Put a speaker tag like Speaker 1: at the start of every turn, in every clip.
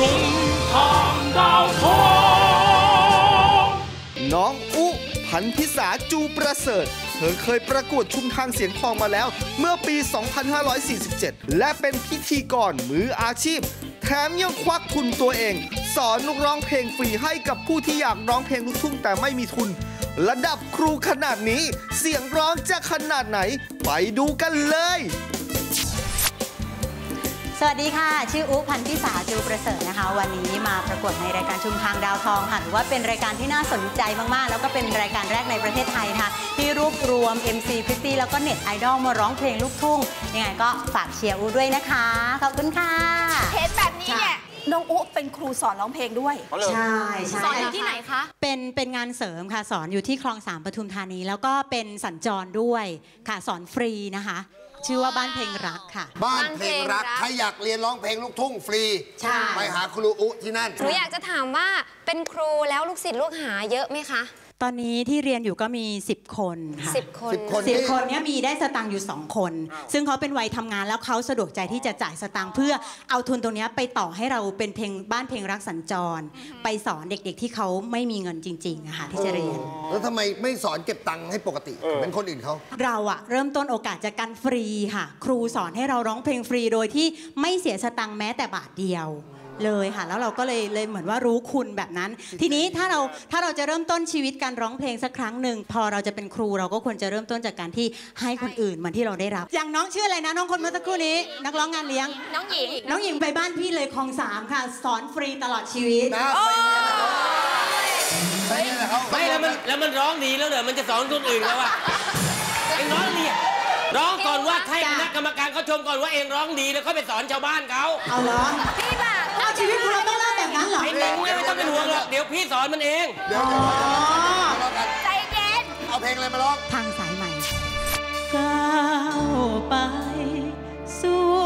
Speaker 1: ชุมทางดาวทอง
Speaker 2: น้องอุพันธิสาจูประเสริฐ เธอเคยประกวดชุมทางเสียงทองมาแล้ว เมื่อปี 2547 และเป็นพิธีกรมืออาชีพ แถมยังควักทุนตัวเอง สอนร้องเพลงฟรีให้กับผู้ที่อยากร้องเพลงลูกทุ่งแต่ไม่มีทุน ระดับครูขนาดนี้ เสียงร้องจะขนาดไหน ไปดูกันเลย
Speaker 3: สวัสดีค่ะ ชื่ออุ๊พันธิสาจูประเสริฐนะคะ วันนี้มาประกวดในรายการชุมทางดาวทองค่ะถือว่าเป็นรายการที่น่าสนใจมาก ๆ แล้วก็เป็นรายการแรกในประเทศไทยนะคะ ที่รวบรวม MC พริตตี้แล้วก็เน็ตไอดอลมาร้องเพลงลูกทุ่ง ยังไงก็ฝากเชียร์อูด้วยนะคะ ขอบคุณค่ะ
Speaker 4: เห็นแบบนี้เนี่ยน้องอุ๊เป็นครูสอนร้องเพลงด้วย
Speaker 3: ใช่ใช่
Speaker 4: สอนอยู่ที่ไหนคะ
Speaker 3: เป็นเป็นงานเสริมค่ะสอนอยู่ที่คลองสามปทุมธานี แล้วก็เป็นสัญจรด้วยค่ะสอนฟรีนะคะ ชื่อว่าบ้านเพลงรักค่ะ
Speaker 5: บ้านเพลงรักใครอยากเรียนร้องเพลงลูกทุ่งฟรี
Speaker 3: ใช่
Speaker 5: ไปหาครูอุที่นั่น
Speaker 6: หนูอยากจะถามว่าเป็นครูแล้วลูกศิษย์ลูกหาเยอะไหมคะ
Speaker 3: ตอนนี้ที่เรียนอยู่ก็มี 10 คนค่ะ
Speaker 6: สิบคน
Speaker 5: สิบคน
Speaker 3: สิบคนเนี้ยมีได้สตังค์อยู่ 2 คน ซึ่งเขาเป็นวัยทำงานแล้วเขาสะดวกใจที่จะจ่ายสตังค์เพื่อเอาทุนตรงเนี้ยไปต่อให้เราเป็นเพลงบ้านเพลงรักสัญจร ไปสอนเด็กๆที่เขาไม่มีเงินจริงๆอะค่ะที่จะเรียน
Speaker 5: แล้วทำไมไม่สอนเก็บตังค์ให้ปกติเหมือนคนอื่นเขา
Speaker 3: เราอะเริ่มต้นโอกาสจากการฟรีค่ะ ครูสอนให้เราร้องเพลงฟรีโดยที่ไม่เสียสตังค์แม้แต่บาทเดียว เลยค่ะ แล้วเราก็เลยเลยเหมือนว่ารู้คุณแบบนั้น ทีนี้ถ้าเราถ้าเราจะเริ่มต้นชีวิตการร้องเพลงสักครั้งหนึ่งพอเราจะเป็นครูเราก็ควรจะเริ่มต้นจากการที่ให้คนอื่นเหมือนที่เราได้รับ อย่างน้องชื่ออะไรนะน้องคนเมื่อสักครู่นี้ นักร้องงานเลี้ยง
Speaker 4: น้องหญิง
Speaker 3: น้องหญิงไปบ้านพี่เลยคลองสามค่ะ สอนฟรีตลอดชีวิต
Speaker 5: นะไปเนี่ยแหละเขาไป
Speaker 7: ไม่
Speaker 5: เนี่ย
Speaker 7: แล้ว
Speaker 5: แหละเขา
Speaker 7: มันแล้วมันร้องดีแล้วเหรอมันจะสอนคนอื่นแล้วอะเองร้องดีอะร้องก่อนว่าให้คณะกรรมการเขาชมก่อนว่าเองร้องดีแล้วเขาไปสอนชาวบ้านเขา
Speaker 3: เอาเหรอ
Speaker 4: พี่แบบ
Speaker 3: เอา ชีวิตคุณเราต้องเริ่มแบบนั้นเหรอ
Speaker 7: ไอ้หนิงเนี่ยไม่ต้องเป็นห่วงหรอกเดี๋ยวพี่สอนมันเอง
Speaker 5: เดี๋ยว
Speaker 3: อ๋อ
Speaker 5: เดี๋ยวเดี๋ยวเดี๋ยวกัน
Speaker 4: ใจเย็น
Speaker 5: เอาเพลงอะไรมาร้อง
Speaker 3: ทางสายใหม่ก้าวไปสู่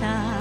Speaker 3: เ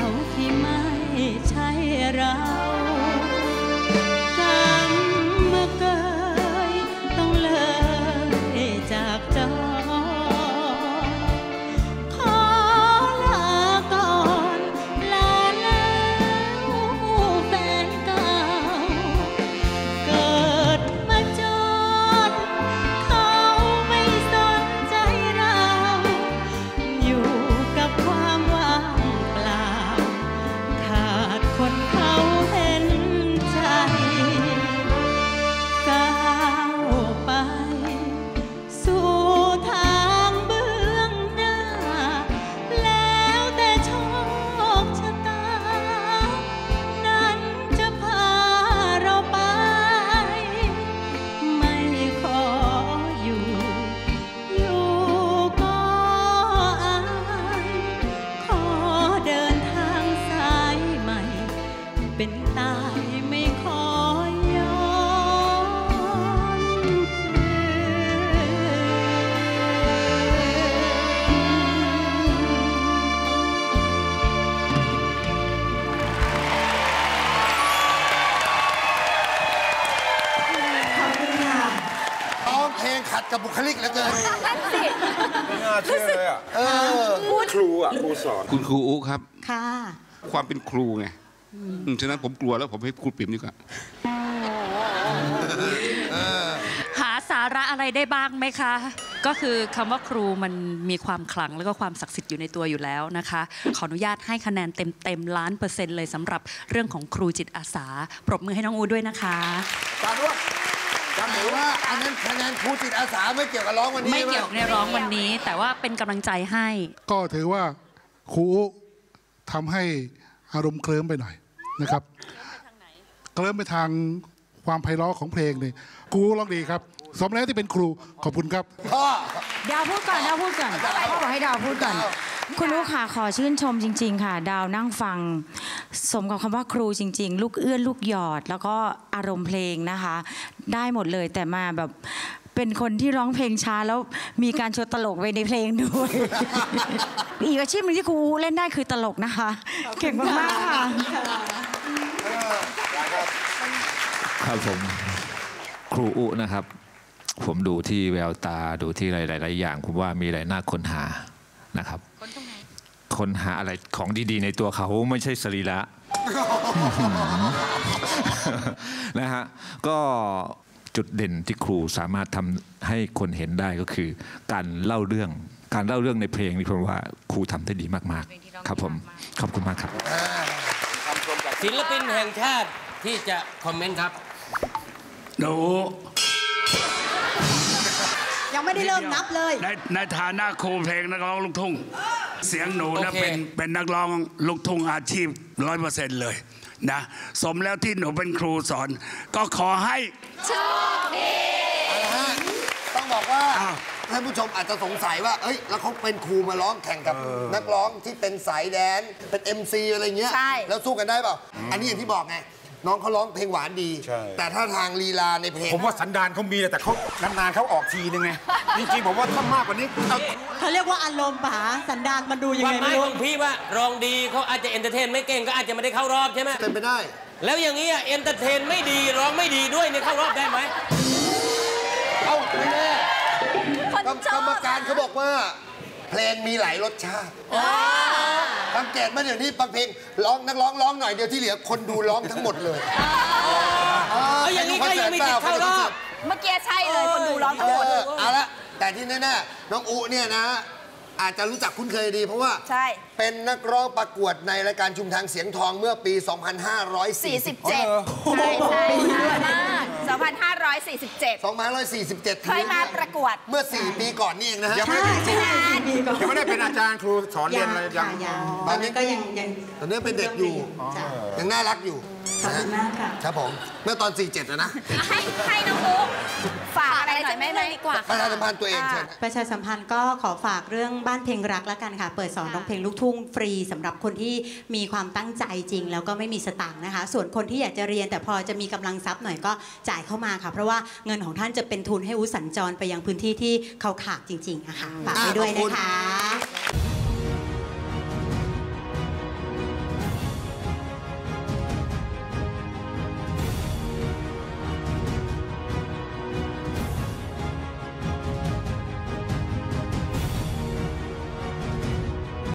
Speaker 3: เป็นตายไม่ขอย้อนขอบคุณค่ะ
Speaker 5: ร้องเพลงขัดกับบุคลิกเหลือเกิน
Speaker 8: น่าเชื่อเลยอะ
Speaker 5: เออ
Speaker 8: ครูอะ ครูสอน
Speaker 9: คุณครูอุครับ
Speaker 3: ค่ะ
Speaker 9: ความเป็นครูไงอืม ฉะนั้นผมกลัวแล้วผมให้ครูปิ่มดีกว่า
Speaker 10: หาสาระอะไรได้บ้างไหมคะ ก็คือคำว่าครูมันมีความขลังแล้วก็ความศักดิ์สิทธิ์อยู่ในตัวอยู่แล้วนะคะ ขออนุญาตให้คะแนนเต็มเต็มๆล้านเปอร์เซ็นต์เลยสำหรับเรื่องของครูจิตอาสา ปรบมือให้น้องอูด้วยนะคะ
Speaker 5: การร่วมจำถือว่าอันนั้นคะแนนครูจิตอาสาไม่เกี่ยวกับร้องวันนี้
Speaker 10: ไม่เกี่ยวกับในร้องวันนี้ แต่ว่าเป็นกำลังใจให้
Speaker 11: ก็ถือว่าครูทำให้ อารมณ์เคลิ้มไปหน่อยนะครับเคลิ้มไปทางความไพเราะของเพลงนี่ครูร้องดีครับสมแล้วที่เป็นครูขอบคุณครับ
Speaker 12: ดาวพูดก่อนดาวพูดก่อนพ่อบอกให้ดาวพูดก่อน คุณลูกค่ะขอชื่นชมจริง ๆ ค่ะ ดาวนั่งฟัง สมกับคำว่าครูจริง ๆ ลูกเอื้อนลูกหยอด แล้วก็อารมณ์เพลงนะคะ ได้หมดเลยแต่มาแบบ เป็นคนที่ร้องเพลงช้าแล้วมีการโชว์ตลกไปในเพลงด้วย อีกอาชีพหนึงที่ครูเล่นได้คือตลกนะคะ เก่งมากๆค่ะ
Speaker 13: ครับผมครูอุนะครับ ผมดูที่แววตาดูที่หลาย ๆ อย่าง ผมว่ามีอะไรน่าค้นหานะครับค้นหาอะไรของดี ๆ ในตัวเขาไม่ใช่สรีระนะฮะก็ จุดเด่นที่ครูสามารถทำให้คนเห็นได้ก็คือ การเล่าเรื่องการเล่าเรื่องในเพลงนี่ผมว่าครูทำได้ดีมากๆ ครับผมขอบคุณมากครับ
Speaker 7: ศิลปินแห่งชาติที่จะคอมเมนต์ครับ
Speaker 1: หนู
Speaker 4: ยังไม่ได้เริ่มนับเลย
Speaker 1: ในในฐานะครูเพลงนักร้องลูกทุ่ง เสียงหนูนะ
Speaker 7: โอเค
Speaker 1: เป็นเป็นนักร้องลูกทุ่งอาชีพร้อยเปอร์เซ็นต์เลย นะสมแล้วที่หนูเป็นครูสอน ก็ขอให้
Speaker 5: ต้องบอกว่า
Speaker 1: อ้าว
Speaker 5: ท่านผู้ชมอาจจะสงสัยว่า เอ้ย แล้วเขาเป็นครูมาร้องแข่งกับนักร้องที่เป็นสายแดน เป็น MC อะไรเงี้ย
Speaker 4: ใช่
Speaker 5: แล้วสู้กันได้เปล่า อันนี้อย่างที่บอกไง น้องเขาร้องเพลงหวานดี
Speaker 8: ใช่
Speaker 5: แต่ถ้าทางลีลาในเพลง
Speaker 8: ผมว่าสันดานเขามีแต่เขานานๆเขาออกทีนึงไงจริงๆผมว่าถ้ามากกว่านี้เอา
Speaker 4: เขาเรียกว่าอารมณ์ป๋าสันดานมันดูยัง
Speaker 7: ความ
Speaker 4: ไง
Speaker 7: หมา
Speaker 4: ไม่
Speaker 7: ย
Speaker 4: รู้
Speaker 7: ของพี่ว่ารองดีเขาอาจจะเอนเตอร์เทนไม่เก่งก็อาจจะไม่ได้เข้ารอบใช่ไหม
Speaker 5: เป็นไปได้
Speaker 7: แล้วอย่างนี้เอนเตอร์เทนไม่ดีร้องไม่ดีด้วยเนี่ยเข้ารอบได้ไหม
Speaker 5: เอ้าไม่แน่
Speaker 4: คน
Speaker 5: กรรม
Speaker 4: ชอบ
Speaker 5: กรรมการเขาบอกว่า เพลงมีหลายรสชาติ สังเกตไหมาเดี๋ยวนี้บางเพลงร้องนักร้องร้องหน่อยเดียวที่เหลือคนดูร้องทั้งหมดเลย
Speaker 7: เอาอย่างนี้ก็ยังมีสิทธิ์เข้ารอบ
Speaker 4: เมื่อกี้ใช่เลยคนดูร้อง
Speaker 5: เอ
Speaker 4: ทั้งหมด
Speaker 5: อเอาละแต่ที่แน่ๆน้องอุเนี่ยนะ อาจจะรู้จักคุ้นเคยดีเพราะว่า
Speaker 4: ใช่
Speaker 5: เป็นนักร้องประกวดในรายการชุมทางเสียงทองเมื่อปี 2547
Speaker 4: 47ใช่ใช่มาก2,547
Speaker 5: 2547
Speaker 4: เคยมาประกวด
Speaker 5: เมื่อ 4 ปีก่อนนี่เองนะฮะ
Speaker 8: ยังไม่ ได้เป็นครู
Speaker 4: นาน
Speaker 8: ยังไม่ได้เป็นอาจารย์ครูสอนเรียนอะไรยัง
Speaker 5: ตอนนี้ก็ยังยังตอนนี้เป็นเด็กอยู่ยังน่ารักอยู่ ขอบคุณมากค่ะ ครับผมเมื่อตอน 47นะนะ
Speaker 4: ให้ให้น้องอุ๊ฝากอะไรหน่อยไหมไหม
Speaker 6: ดีกว่า
Speaker 5: ประชาสัมพันธ์ตัวเองเชิญ
Speaker 14: ประชาสัมพันธ์ก็ขอฝากเรื่องบ้านเพลงรักแล้วกันค่ะ เปิดสอนร้องเพลงลูกทุ่งฟรีสำหรับคนที่มีความตั้งใจจริง แล้วก็ไม่มีสตางค์นะคะ ส่วนคนที่อยากจะเรียนแต่พอจะมีกำลังทรัพย์หน่อยก็จ่ายเข้ามาค่ะ เพราะว่าเงินของท่านจะเป็นทุนให้อุสัญจรไปยังพื้นที่ที่เขาขาดจริงๆอะค่ะฝากไปด้วยนะคะ